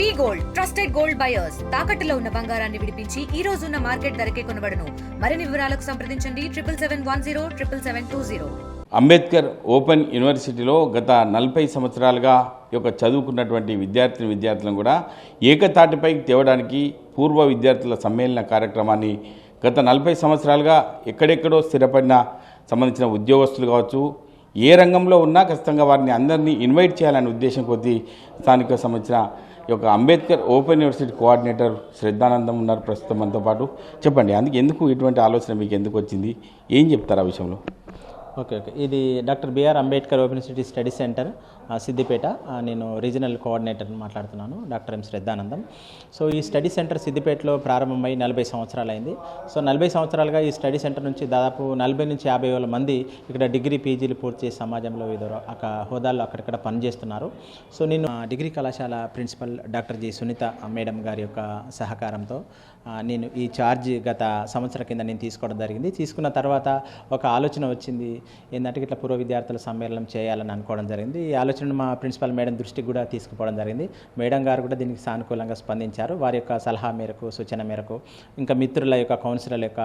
V gold trusted gold buyers తాకట్టులో ఉన్న బంగారాన్ని విడిపించి ఈ రోజు ఉన్న మార్కెట్ ధరకే కొనబడను. మరిన్ని వివరాలకు సంప్రదించండి triple seven one zero triple seven two zero. Ambedkar open యూనివర్సిటీలో గత నలభై సంవత్సరాలుగా యొక్క చదువుకున్నటువంటి విద్యార్థిని విద్యార్థులను కూడా ఏకతాటిపైకి తేవడానికి పూర్వ విద్యార్థుల సమ్మేళన కార్యక్రమాన్ని గత నలభై సంవత్సరాలుగా ఎక్కడెక్కడో స్థిరపడిన సంబంధించిన ఉద్యోగస్తులు కావచ్చు ఏ రంగంలో ఉన్నా ఖచ్చితంగా వారిని అందరినీ ఇన్వైట్ చేయాలనే ఉద్దేశం కొద్దీ స్థానిక సంబంధించిన యొక్క Ambedkar open university coordinator Shraddhanandam ఉన్నారు ప్రస్తుతం మనతో పాటు. చెప్పండి అందుకే ఎందుకు ఇటువంటి ఆలోచన మీకు ఎందుకు వచ్చింది? ఏం చెప్తారు ఆ విషయంలో? Okay okay. ఇది doctor BR Ambedkar open city study centre Siddipet. నేను రీజనల్ కోఆర్డినేటర్ మాట్లాడుతున్నాను డాక్టర్ ఎం శ్రద్ధానందం. సో ఈ స్టడీ సెంటర్ సిద్దిపేటలో ప్రారంభమై నలభై సంవత్సరాలు అయింది సో నలభై సంవత్సరాలుగా ఈ స్టడీ సెంటర్ నుంచి దాదాపు నలభై నుంచి యాభై వేల మంది ఇక్కడ డిగ్రీ పీజీలు పూర్తి చేసి సమాజంలో వివిధ ఒక హోదాల్లో అక్కడక్కడ పనిచేస్తున్నారు. సో నేను ఆ, డిగ్రీ కళాశాల principal doctor G. Sunitha madam గారి యొక్క సహకారంతో నేను ఈ ఛార్జ్ గత సంవత్సరం కింద నేను తీసుకోవడం జరిగింది. తీసుకున్న తర్వాత ఒక ఆలోచన వచ్చింది. ఏంటంటే ఇట్లా పూర్వ విద్యార్థుల సమ్మేళనం చేయాలని అనుకోవడం జరిగింది. ఈ ఆలోచనను మా ప్రిన్సిపల్ మేడం దృష్టికి కూడా తీసుకుపోవడం జరిగింది. మేడం గారు కూడా దీనికి సానుకూలంగా స్పందించారు. వారి యొక్క సలహా మేరకు సూచన మేరకు ఇంకా మిత్రుల యొక్క కౌన్సిలర్ల యొక్క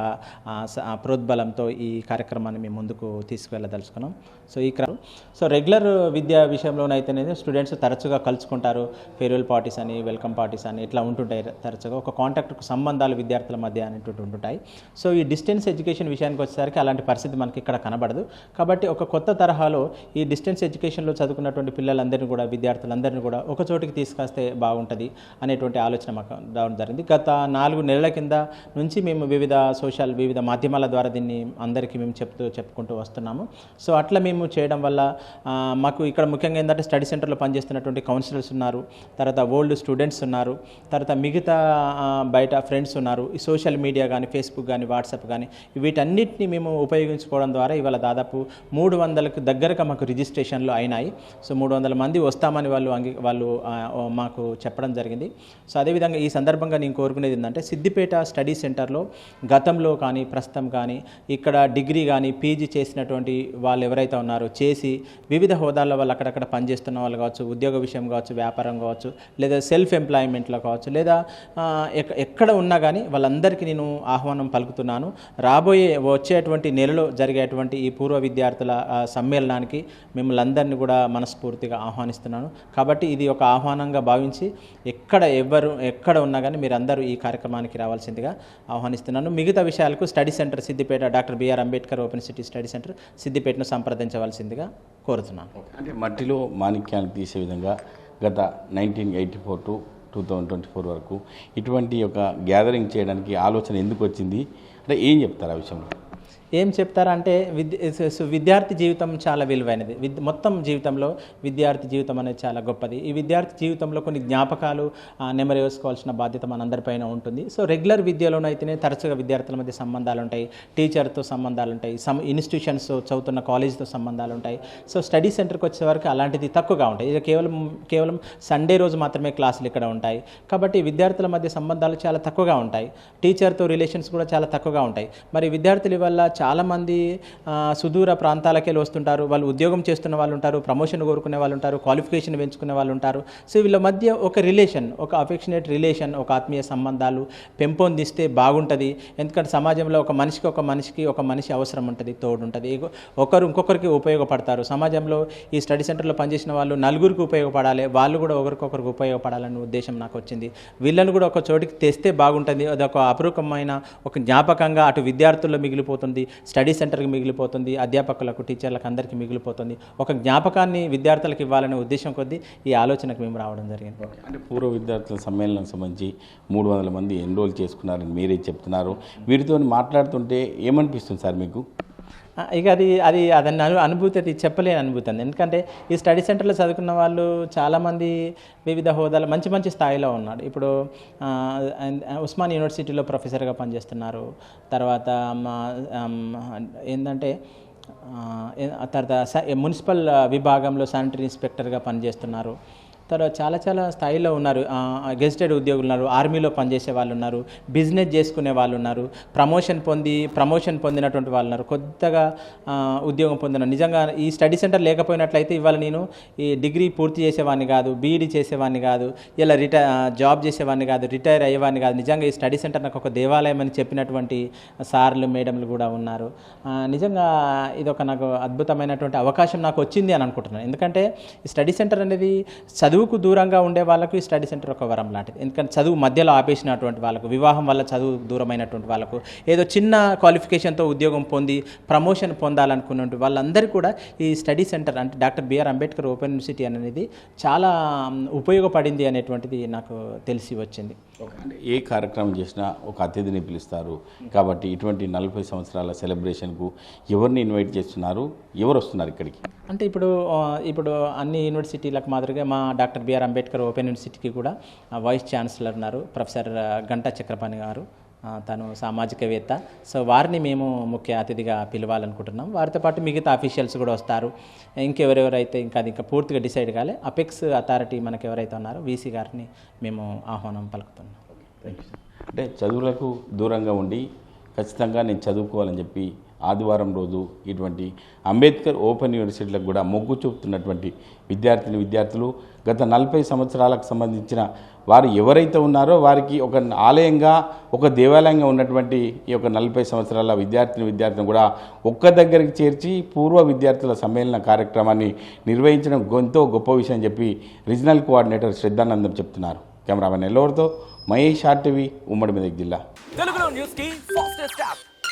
ప్రోద్బలంతో ఈ కార్యక్రమాన్ని మేము ముందుకు తీసుకువెళ్ళదలుచుకున్నాం. సో ఈ క్రమం సో రెగ్యులర్ విద్యా విషయంలోనైతేనే స్టూడెంట్స్ తరచుగా కలుసుకుంటారు. ఫేర్వెల్ పార్టీస్ అని వెల్కమ్ పార్టీస్ అని ఇట్లా ఉంటుంటాయి తరచుగా. ఒక కాంటాక్ట్ సంబంధాలు విద్యార్థుల మధ్య అనేటువంటి ఉంటుంటాయి సో ఈ డిస్టెన్స్ ఎడ్యుకేషన్ విషయానికి వచ్చేసరికి అలాంటి పరిస్థితి మనకి ఇక్కడ కనబడదు. కాబట్టి ఒక కొత్త తరహాలో ఈ డిస్టెన్స్ ఎడ్యుకేషన్లో చదువుకున్నటువంటి పిల్లలందరినీ కూడా విద్యార్థులందరినీ కూడా ఒక చోటికి తీసుకొస్తే బాగుంటుంది అనేటువంటి ఆలోచన మాకు రావడం జరిగింది. గత నాలుగు నెలల కింద నుంచి మేము వివిధ సోషల్ వివిధ మాధ్యమాల ద్వారా దీన్ని అందరికీ మేము చెప్తూ చెప్పుకుంటూ వస్తున్నాము. సో అట్లా మేము చేయడం వల్ల మాకు ఇక్కడ ముఖ్యంగా ఏంటంటే స్టడీ సెంటర్లో పనిచేస్తున్నటువంటి కౌన్సిలర్స్ ఉన్నారు తర్వాత ఓల్డ్ స్టూడెంట్స్ ఉన్నారు తర్వాత మిగతా బయట ఫ్రెండ్స్ ఉన్నారు ఈ సోషల్ మీడియా కానీ ఫేస్బుక్ కానీ వాట్సాప్ కానీ వీటన్నిటిని మేము ఉపయోగించుకోవడం ద్వారా ఇవాళ దాదాపు దాదాపు మూడు వందలకు దగ్గరగా మాకు రిజిస్ట్రేషన్లు అయినాయి. సో మూడు వందల మంది వస్తామని వాళ్ళు అంగీ వాళ్ళు మాకు చెప్పడం జరిగింది. సో అదేవిధంగా ఈ సందర్భంగా నేను కోరుకునేది ఏంటంటే సిద్దిపేట స్టడీ సెంటర్లో గతంలో కానీ ప్రస్తుతం కానీ ఇక్కడ డిగ్రీ కానీ పీజీ చేసినటువంటి వాళ్ళు ఎవరైతే ఉన్నారో చేసి వివిధ హోదాల్లో వాళ్ళు అక్కడక్కడ పనిచేస్తున్న వాళ్ళు కావచ్చు ఉద్యోగ విషయం కావచ్చు వ్యాపారం కావచ్చు లేదా సెల్ఫ్ ఎంప్లాయ్మెంట్లో కావచ్చు లేదా ఎక్క- ఎక్కడ ఉన్నా కానీ వాళ్ళందరికీ నేను ఆహ్వానం పలుకుతున్నాను. రాబోయే వచ్చేటువంటి నెలలో జరిగేటువంటి ఈ పూర్వ విద్యార్థుల సమ్మేళనానికి మిమ్మల్ని అందరినీ కూడా మనస్ఫూర్తిగా ఆహ్వానిస్తున్నాను. కాబట్టి ఇది ఒక ఆహ్వానంగా భావించి ఎక్కడ ఎవరు ఎక్కడ ఉన్నా కానీ మీరు అందరూ ఈ కార్యక్రమానికి రావాల్సిందిగా ఆహ్వానిస్తున్నాను. మిగతా విషయాలకు study centre Siddipet doctor B R Ambedkar open city study centre సిద్దిపేటను సంప్రదించవలసిందిగా కోరుతున్నాను. అంటే మట్టిలో మాణిక్యాలు తీసే విధంగా గత nineteen eighty four to two thousand twenty four వరకు ఇటువంటి ఒక గ్యాదరింగ్ చేయడానికి ఆలోచన ఎందుకు వచ్చింది? అంటే ఏం చెప్తారు ఆ విషయంలో? ఏం చెప్తారంటే విద్య విద్యార్థి జీవితం చాలా విలువైనది. విద్య మొత్తం జీవితంలో విద్యార్థి జీవితం అనేది చాలా గొప్పది. ఈ విద్యార్థి జీవితంలో కొన్ని జ్ఞాపకాలు నెమరేసుకోవాల్సిన నెమరు వేసుకోవాల్సిన బాధ్యత మనందరిపైన ఉంటుంది. సో రెగ్యులర్ విద్యలోనైతేనే తరచుగా విద్యార్థుల మధ్య సంబంధాలు ఉంటాయి. టీచర్తో సంబంధాలు ఉంటాయి. సమ్ ఇన్స్టిట్యూషన్స్ చదువుతున్న కాలేజ్తో సంబంధాలు ఉంటాయి. సో స్టడీ సెంటర్కి వచ్చే వరకు అలాంటిది తక్కువగా ఉంటాయి. ఇది కేవలం కేవలం సండే రోజు మాత్రమే క్లాసులు ఇక్కడ ఉంటాయి. కాబట్టి విద్యార్థుల మధ్య సంబంధాలు చాలా తక్కువగా ఉంటాయి. టీచర్తో రిలేషన్స్ కూడా చాలా తక్కువగా ఉంటాయి. మరి విద్యార్థులు ఇవాళ వల్ల చాలామంది సుదూర సుదూర ప్రాంతాలకే వస్తుంటారు వాళ్ళు ఉద్యోగం చేస్తున్న వాళ్ళు ఉంటారు ప్రమోషన్ కోరుకునే వాళ్ళు ఉంటారు క్వాలిఫికేషన్ పెంచుకునే వాళ్ళు ఉంటారు సో వీళ్ళ మధ్య ఒక రిలేషన్ ఒక అఫెక్షనేట్ రిలేషన్ ఒక ఆత్మీయ సంబంధాలు పెంపొందిస్తే బాగుంటుంది. ఎందుకంటే సమాజంలో ఒక మనిషికి ఒక మనిషికి ఒక మనిషి అవసరం ఉంటుంది తోడు ఉంటుంది ఒకరు ఇంకొకరికి ఉపయోగపడతారు. సమాజంలో ఈ స్టడీ సెంటర్లో పనిచేసిన వాళ్ళు నలుగురికి ఉపయోగపడాలి. వాళ్ళు కూడా ఒకరికొకరికి ఉపయోగపడాలనే ఉద్దేశం నాకు వచ్చింది. వీళ్ళని కూడా ఒక చోటికి తెస్తే బాగుంటుంది. అది ఒక అపరూపమైన ఒక జ్ఞాపకంగా అటు విద్యార్థుల్లో మిగిలిపోతుంది స్టడీ సెంటర్కి మిగిలిపోతుంది అధ్యాపకులకు టీచర్లకు అందరికీ మిగిలిపోతుంది. ఒక జ్ఞాపకాన్ని విద్యార్థులకు ఇవ్వాలనే ఉద్దేశం కొద్దీ ఈ ఆలోచనకు మేము రావడం జరిగింది. అంటే పూర్వ విద్యార్థుల సమ్మేళనం సంబంధించి మూడు వందల మంది ఎన్రోల్ చేసుకున్నారని మీరే చెప్తున్నారు. వీరితో మాట్లాడుతుంటే ఏమనిపిస్తుంది సార్ మీకు? ఇక అది అది అదని అను అనుభూతి అది చెప్పలేని అనుభూతి అంది ఎందుకంటే ఈ స్టడీ సెంటర్లో చదువుకున్న వాళ్ళు చాలామంది వివిధ హోదాలు మంచి మంచి స్థాయిలో ఉన్నాడు ఇప్పుడు ఉస్మాన్ యూనివర్సిటీలో ప్రొఫెసర్గా పనిచేస్తున్నారు. తర్వాత మా, ఏంటంటే తర్వాత మున్సిపల్ విభాగంలో శానిటరీ ఇన్స్పెక్టర్గా పనిచేస్తున్నారు. తర్వాత చాలా చాలా స్థాయిలో ఉన్నారు. గెజిటెడ్ ఉద్యోగులు ఉన్నారు ఆర్మీలో పనిచేసే వాళ్ళు ఉన్నారు బిజినెస్ చేసుకునే వాళ్ళు ఉన్నారు ప్రమోషన్ పొంది ప్రమోషన్ పొందినటువంటి వాళ్ళు ఉన్నారు. కొత్తగా ఉద్యోగం పొందిన నిజంగా ఈ స్టడీ సెంటర్ లేకపోయినట్లయితే ఇవాళ నేను ఈ డిగ్రీ పూర్తి చేసేవాడిని కాదు బీఈడీ చేసేవాడిని కాదు ఇలా రిటైర్ జాబ్ చేసేవాడిని కాదు రిటైర్ అయ్యేవాడిని కాదు. నిజంగా ఈ స్టడీ సెంటర్ నాకు ఒక దేవాలయం అని చెప్పినటువంటి సార్లు మేడంలు కూడా ఉన్నారు. నిజంగా ఇది ఒక నాకు అద్భుతమైనటువంటి అవకాశం నాకు వచ్చింది అని అనుకుంటున్నాను. ఎందుకంటే ఈ స్టడీ సెంటర్ అనేది చదువుకు దూరంగా ఉండే వాళ్ళకు ఈ స్టడీ సెంటర్ ఒక వరం లాంటిది. ఎందుకంటే చదువు మధ్యలో ఆపేసినటువంటి వాళ్ళకు వివాహం వల్ల చదువు దూరమైనటువంటి వాళ్ళకు ఏదో చిన్న క్వాలిఫికేషన్తో ఉద్యోగం పొంది ప్రమోషన్ పొందాలనుకున్నటువంటి వాళ్ళందరికీ కూడా ఈ స్టడీ సెంటర్ అంటే doctor B R Ambedkar open university అనేది చాలా ఉపయోగపడింది అనేటువంటిది నాకు తెలిసి వచ్చింది. ఏ కార్యక్రమం చేసినా ఒక అతిథిని పిలుస్తారు. కాబట్టి ఇటువంటి నలభై సంవత్సరాల సెలబ్రేషన్కు ఎవరిని ఇన్వైట్ చేస్తున్నారు? ఎవరు వస్తున్నారు ఇక్కడికి? అంటే ఇప్పుడు ఇప్పుడు అన్ని యూనివర్సిటీలకు మాదిరిగా మా doctor doctor B R Ambedkar open యూనివర్సిటీకి కూడా వైస్ ఛాన్సలర్ ఉన్నారు ప్రొఫెసర్ గంటా చక్రపాణి గారు. తను సామాజికవేత్త. సో వారిని మేము ముఖ్య అతిథిగా పిలవాలనుకుంటున్నాం. వారితో పాటు మిగతా అఫీషియల్స్ కూడా వస్తారు. ఇంకెవరెవరైతే ఇంకా అది ఇంకా పూర్తిగా డిసైడ్ కాలే అపెక్స్ అథారిటీ మనకు ఎవరైతే ఉన్నారో వీసీ గారిని మేము ఆహ్వానం పలుకుతున్నాం. అంటే చదువులకు దూరంగా ఉండి ఖచ్చితంగా నేను చదువుకోవాలని చెప్పి ఆదివారం రోజు ఇటువంటి అంబేద్కర్ ఓపెన్ యూనివర్సిటీలకు కూడా మొగ్గు చూపుతున్నటువంటి విద్యార్థిని విద్యార్థులు గత నలభై సంవత్సరాలకు సంబంధించిన వారు ఎవరైతే ఉన్నారో వారికి ఒక ఆలయంగా ఒక దేవాలయంగా ఉన్నటువంటి ఈ యొక్క నలభై సంవత్సరాల విద్యార్థిని విద్యార్థిని కూడా ఒక్క దగ్గరికి చేర్చి పూర్వ విద్యార్థుల సమ్మేళన కార్యక్రమాన్ని నిర్వహించడం ఎంతో గొప్ప విషయం చెప్పి రీజనల్ కోఆర్డినేటర్ శ్రద్ధానందం చెప్తున్నారు. కెమెరామెన్ ఎల్లవరితో మహేష్ ఆర్టీవీ ఉమ్మడి మెదక్ జిల్లా. తెలుగులో న్యూస్కి ఫాస్టెస్ట్ యాప్.